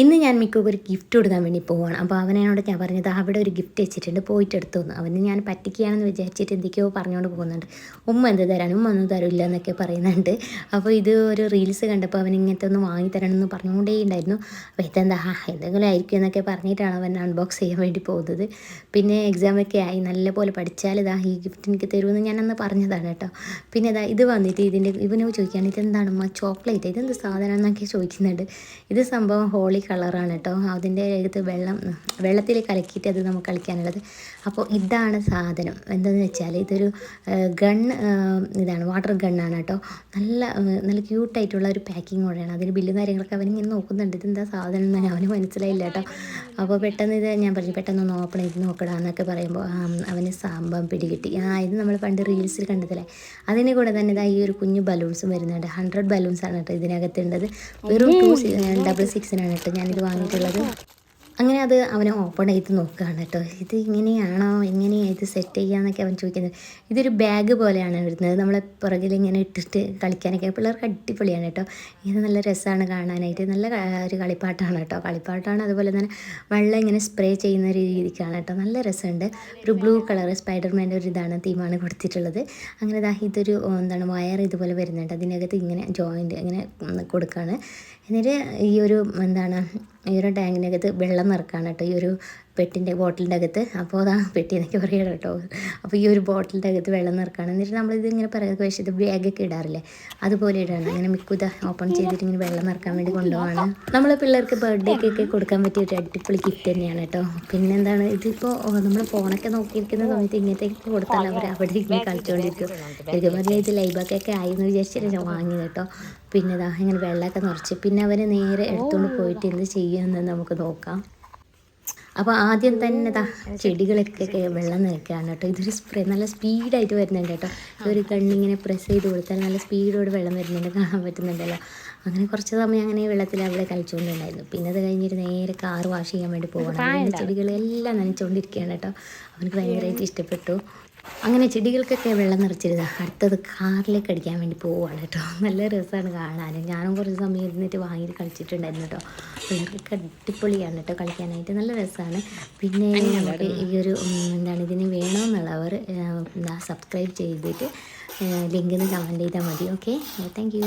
ഇന്ന് ഞാൻ മിക്കൊക്കെ ഒരു ഗിഫ്റ്റ് കൊടുക്കാൻ വേണ്ടി പോവാണ്. അപ്പോൾ അവനോട് ഞാൻ പറഞ്ഞത് അവിടെ ഒരു ഗിഫ്റ്റ് വെച്ചിട്ടുണ്ട് പോയിട്ട് എടുത്തുനിന്ന് അവന് ഞാൻ പറ്റിക്കുകയാണെന്ന് വിചാരിച്ചിട്ട് എന്തൊക്കെയോ പറഞ്ഞുകൊണ്ട് പോകുന്നുണ്ട്. ഉമ്മ എന്ത് തരാൻ ഉമ്മ ഒന്നും തരില്ല എന്നൊക്കെ പറയുന്നുണ്ട്. അപ്പോൾ ഇത് ഒരു റീൽസ് കണ്ടപ്പോൾ അവൻ ഇങ്ങനത്തെ ഒന്ന് വാങ്ങി തരണം എന്ന് പറഞ്ഞുകൊണ്ടേ ഉണ്ടായിരുന്നു. അപ്പോൾ ഇതെന്താ? ഹാ എന്തെങ്കിലും ആയിരിക്കും എന്നൊക്കെ പറഞ്ഞിട്ടാണ് അവൻ അൺബോക്സ് ചെയ്യാൻ വേണ്ടി പോകുന്നത്. പിന്നെ എക്സാമൊക്കെ ആയി. നല്ലപോലെ പഠിച്ചാൽ ഇതാ ഈ ഗിഫ്റ്റ് എനിക്ക് തരുമെന്ന് അന്ന് പറഞ്ഞതാണ് കേട്ടോ. പിന്നെ ഇതാ ഇത് വന്നിട്ട് ഇതിന്റെ ഇവനോ ചോദിക്കുകയാണ് ഇതെന്താണ് ഉമ്മ? ചോക്ലേറ്റ്? ഇതെന്ത് സാധനം എന്നൊക്കെ ചോദിക്കുന്നുണ്ട്. ഇത് സംഭവം ഹോളി കളറാണ് കേട്ടോ. അതിന്റെ അകത്ത് വെള്ളം വെള്ളത്തിൽ കലക്കിയിട്ട് അത് നമുക്ക് കളിക്കാനുള്ളത്. അപ്പോൾ ഇതാണ് സാധനം. എന്താണെന്ന് വെച്ചാൽ ഇതൊരു ഗൺ ഇതാണ് വാട്ടർ ഗണ്ണാണ് കേട്ടോ. നല്ല നല്ല ക്യൂട്ടായിട്ടുള്ള ഒരു പാക്കിംഗ് കൂടെയാണ്. അതിന് ബില്ലും കാര്യങ്ങളൊക്കെ അവനിങ്ങനെ നോക്കുന്നുണ്ട്. ഇതെന്താ സാധനം എന്ന് അവന് മനസ്സിലായില്ല കേട്ടോ. അപ്പോൾ പെട്ടെന്ന് ഇത് ഞാൻ പറഞ്ഞു പെട്ടെന്ന് ഒന്ന് ഓപ്പൺ ചെയ്ത് നോക്കടാ എന്നൊക്കെ പറയുമ്പോൾ അവന് സാമ്പം പിടികിട്ടി ആ ഇത് നമ്മൾ പണ്ട് റീൽസിൽ കണ്ടതല്ലേ? അതിന് കൂടെ തന്നെ ഇതാ ഈ ഒരു കുഞ്ഞു ബലൂൺസും വരുന്നുണ്ട്. ഹൺഡ്രഡ് ബലൂൺസ് ആണ് കേട്ടോ ഇതിനകത്തുണ്ടത്. വെറും ടു ഡബിൾ സിക്സിനാണ് കേട്ടോ. ഞാനിത് വാങ്ങിയിട്ടുള്ളത്. അങ്ങനെ അത് അവനെ ഓപ്പൺ ചെയ്ത് നോക്കുകയാണ് കേട്ടോ. ഇത് ഇങ്ങനെയാണോ? എങ്ങനെയാണ് ഇത് സെറ്റ് ചെയ്യാന്നൊക്കെ അവൻ ചോദിക്കുന്നത്. ഇതൊരു ബാഗ് പോലെയാണ് വരുന്നത്. നമ്മളെ പുറകിൽ ഇങ്ങനെ ഇട്ടിട്ട് കളിക്കാനൊക്കെ പിള്ളേർക്ക് അടിപൊളിയാണ് കേട്ടോ. ഇത് നല്ല രസമാണ് കാണാനായിട്ട്. നല്ല ഒരു കളിപ്പാട്ടാണ് കേട്ടോ. കളിപ്പാട്ടാണ് അതുപോലെ തന്നെ വെള്ളം ഇങ്ങനെ സ്പ്രേ ചെയ്യുന്ന ഒരു രീതിക്കാണ് കേട്ടോ. നല്ല രസമുണ്ട്. ഒരു ബ്ലൂ കളർ സ്പൈഡർമാന്റെ ഒരു ഇതാണ് തീമാണ് കൊടുത്തിട്ടുള്ളത്. അങ്ങനെ ദാ ഇതൊരു എന്താണ് വയർ ഇതുപോലെ വരുന്നുണ്ട്. അതിനകത്ത് ഇങ്ങനെ ജോയിന്റ് ഇങ്ങനെ കൊടുക്കുകയാണ് എന്നിട്ട് ഈ ഒരു എന്താണ് ഈ ഒരു ടാങ്കിനകത്ത് വെള്ളം നിറക്കാണ് കേട്ടോ ഈ ഒരു പെട്ടിന്റെ ബോട്ടിലിന്റെ അകത്ത് അപ്പോൾ അതാ പെട്ടി എന്നൊക്കെ പറയണം കേട്ടോ. അപ്പോൾ ഈ ഒരു ബോട്ടിലിന്റെ അകത്ത് വെള്ളം നിറക്കാണ്. എന്നിട്ട് നമ്മളിത് ഇങ്ങനെ പറയുക വശത്ത് ബാഗൊക്കെ ഇടാറില്ലേ? അതുപോലെ ഇടാണ്. അങ്ങനെ മിക്കുത ഓപ്പൺ ചെയ്തിട്ട് ഇങ്ങനെ വെള്ളം നിറക്കാൻ വേണ്ടി കൊണ്ടുപോകാണ് നമ്മളെ പിള്ളേർക്ക് ബർത്ത്ഡേക്കൊക്കെ കൊടുക്കാൻ പറ്റിയ ഒരു അടിപൊളി ഗിഫ്റ്റ് തന്നെയാണ് കേട്ടോ. പിന്നെ എന്താണ് ഇതിപ്പോൾ നമ്മൾ ഫോണൊക്കെ നോക്കിയിരിക്കുന്ന സമയത്ത് ഇങ്ങനത്തേക്ക് കൊടുത്താൽ അവർ അവിടെ ഇങ്ങനെ കളിച്ചുകൊണ്ടിരിക്കും ഇതുപോലെ ഇത് ലൈബാക്കൊക്കെ ആയി എന്ന് വിചാരിച്ചിട്ട് ഞാൻ വാങ്ങി കേട്ടോ. പിന്നെ ഇതാ ഇങ്ങനെ വെള്ളമൊക്കെ നിറച്ച്. പിന്നെ അവർ നേരെ എടുത്തുകൊണ്ട് പോയിട്ട് എന്ത് ചെയ്യുമെന്ന് നമുക്ക് നോക്കാം. അപ്പോൾ ആദ്യം തന്നെ ദാ ചെടികളൊക്കെ വെള്ളം നിൽക്കുകയാണ് കേട്ടോ. ഇതൊരു സ്പ്രേ നല്ല സ്പീഡായിട്ട് വരുന്നുണ്ട് കേട്ടോ. ഒരു കണ്ണിങ്ങനെ പ്രസ് ചെയ്ത് കൊടുത്താൽ നല്ല സ്പീഡോട് വെള്ളം വരുന്നുണ്ട് കാണാൻ പറ്റുന്നുണ്ടല്ലോ. അങ്ങനെ കുറച്ച് സമയം അങ്ങനെ വെള്ളത്തിൽ അവിടെ കളിച്ചുകൊണ്ടുണ്ടായിരുന്നു പിന്നെ അത് കഴിഞ്ഞിട്ട് നേരെ കാർ വാഷ് ചെയ്യാൻ വേണ്ടി പോകണം ചെടികളെല്ലാം നനച്ചുകൊണ്ടിരിക്കുകയാണ് കേട്ടോ. അവനക്ക് ഭയങ്കരമായിട്ട് ഇഷ്ടപ്പെട്ടു. അങ്ങനെ ചെടികൾക്കൊക്കെ വെള്ളം നിറച്ചിരുന്ന. അടുത്തത് കാറിലേക്ക് അടിക്കാൻ വേണ്ടി പോവുകയാണ് കേട്ടോ. നല്ല രസമാണ് കാണാൻ. ഞാനും കുറച്ച് സമയം ഇരുന്നിട്ട് വാങ്ങിയിട്ട് കളിച്ചിട്ടുണ്ടായിരുന്നു കേട്ടോ. പിള്ളേർക്കൊക്കെ അടിപൊളിയാണ് കേട്ടോ കളിക്കാനായിട്ട്. നല്ല രസമാണ്. പിന്നെ നമുക്ക് ഈ ഒരു എന്താണ് ഇതിന് വേണമെന്നുള്ളവർ സബ്സ്ക്രൈബ് ചെയ്തിട്ട് നിന്ന് കമന്റ് ചെയ്താൽ മതി. Okay thank